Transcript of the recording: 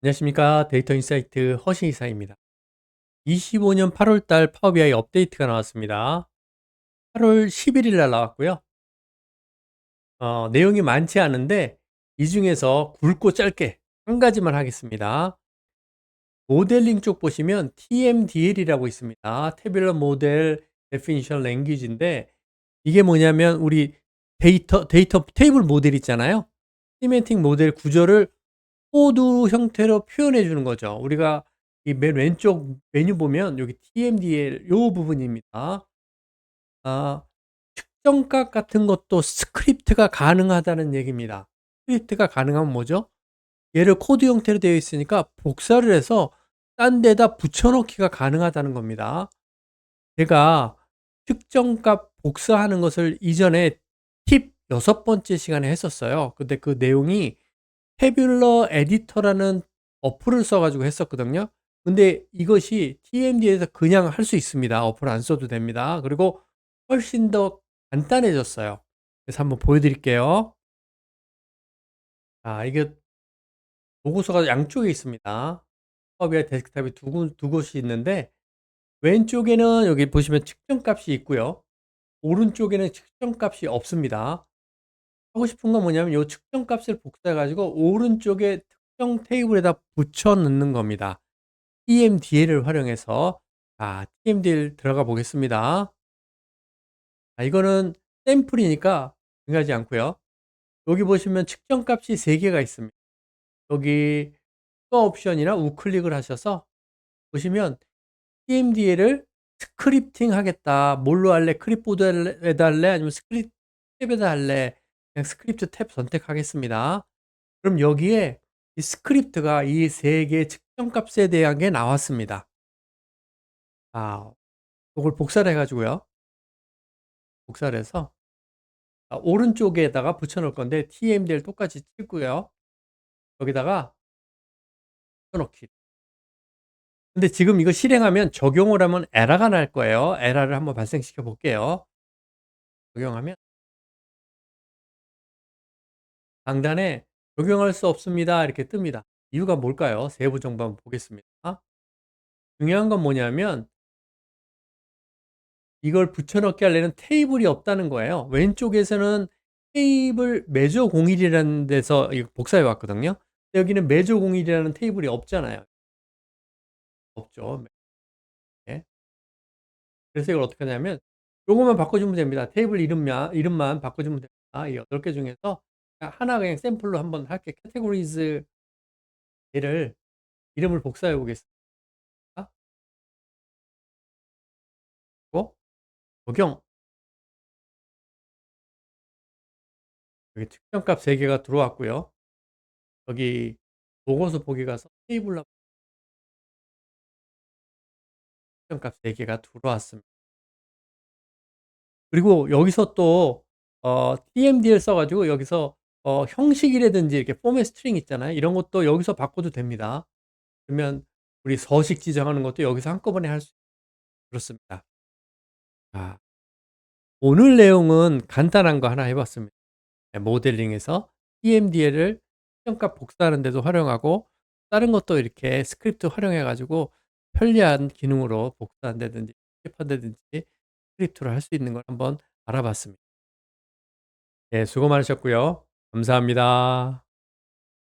안녕하십니까. 데이터 인사이트 허신 이사입니다. 25년 8월 달 파워 BI 업데이트가 나왔습니다. 8월 11일 날 나왔고요. 어, 내용이 많지 않은데 이 중에서 굵고 짧게 한 가지만 하겠습니다. 모델링 쪽 보시면 TMDL이라고 있습니다. 태블러 모델 데피니션 랭귀지인데 이게 뭐냐면 우리 데이터 데이터 테이블 모델 있잖아요. 시멘틱 모델 구조를 코드 형태로 표현해 주는 거죠. 우리가 이 맨 왼쪽 메뉴 보면 여기 TMDL 요 부분입니다. 아, 측정값 같은 것도 스크립트가 가능하다는 얘기입니다. 스크립트가 가능하면 뭐죠? 얘를 코드 형태로 되어 있으니까 복사를 해서 딴 데다 붙여넣기가 가능하다는 겁니다. 제가 특정값 복사하는 것을 이전에 팁 여섯 번째 시간에 했었어요. 근데 그 내용이 태뷸러 에디터라는 어플을 써가지고 했었거든요. 근데 이것이 TMD에서 그냥 할 수 있습니다. 어플 안 써도 됩니다. 그리고 훨씬 더 간단해졌어요. 그래서 한번 보여드릴게요. 자, 이게 보고서가 양쪽에 있습니다. 팝이와 데스크탑이 두, 곳- 두 곳이 있는데 왼쪽에는 여기 보시면 측정값이 있고요. 오른쪽에는 측정값이 없습니다. 하고 싶은 건 뭐냐면 이 측정 값을 복사해 가지고 오른쪽에 특정 테이블에다 붙여 넣는 겁니다. TMDL을 활용해서 자, TMDL 들어가 보겠습니다. 자, 이거는 샘플이니까 중요하지 않고요. 여기 보시면 측정 값이 3개가 있습니다. 여기 추가 옵션이나 우클릭을 하셔서 보시면 TMDL을 스크립팅 하겠다. 뭘로 할래? 크립보드에다 할래? 아니면 스크립 탭에다 할래? 그냥 스크립트 탭 선택하겠습니다. 그럼 여기에 이 스크립트가 이 세 개의 측정값에 대한 게 나왔습니다. 아, 이걸 복사를 해가지고요. 복사를 해서 아, 오른쪽에다가 붙여놓을 건데 TMDL 똑같이 찍고요. 여기다가 붙여넣기. 근데 지금 이거 실행하면 적용을 하면 에러가 날 거예요. 에러를 한번 발생시켜 볼게요. 적용하면 상단에 적용할 수 없습니다. 이렇게 뜹니다. 이유가 뭘까요? 세부 정보 한번 보겠습니다. 중요한 건 뭐냐면 이걸 붙여넣기 하려는 테이블이 없다는 거예요. 왼쪽에서는 테이블 매조 01이라는 데서 복사해 왔거든요. 여기는 매조 01이라는 테이블이 없잖아요. 없죠. 네. 그래서 이걸 어떻게 하냐면 요것만 바꿔주면 됩니다. 테이블 이름만, 이름만 바꿔주면 됩니다. 이 8개 중에서 하나 그냥 샘플로 한번 할게. categories 얘를 이름을 복사해 보겠습니다. 그리고 적용. 여기 측정값 3개가 들어왔고요. 여기 보고서 보기 가서 테이블로 측정값 3개가 들어왔습니다. 그리고 여기서 또 어, TMD를 써가지고 여기서 어, 형식이라든지 이렇게 포맷 스트링 있잖아요. 이런 것도 여기서 바꿔도 됩니다. 그러면 우리 서식 지정하는 것도 여기서 한꺼번에 할 수 그렇습니다. 자, 오늘 내용은 간단한 거 하나 해 봤습니다. 네, 모델링에서 TMDL을 시험값 복사하는 데도 활용하고 다른 것도 이렇게 스크립트 활용해 가지고 편리한 기능으로 복사한다든지 스킵한다든지 스크립트로 할 수 있는 걸 한번 알아봤습니다. 네, 수고 많으셨고요. 감사합니다.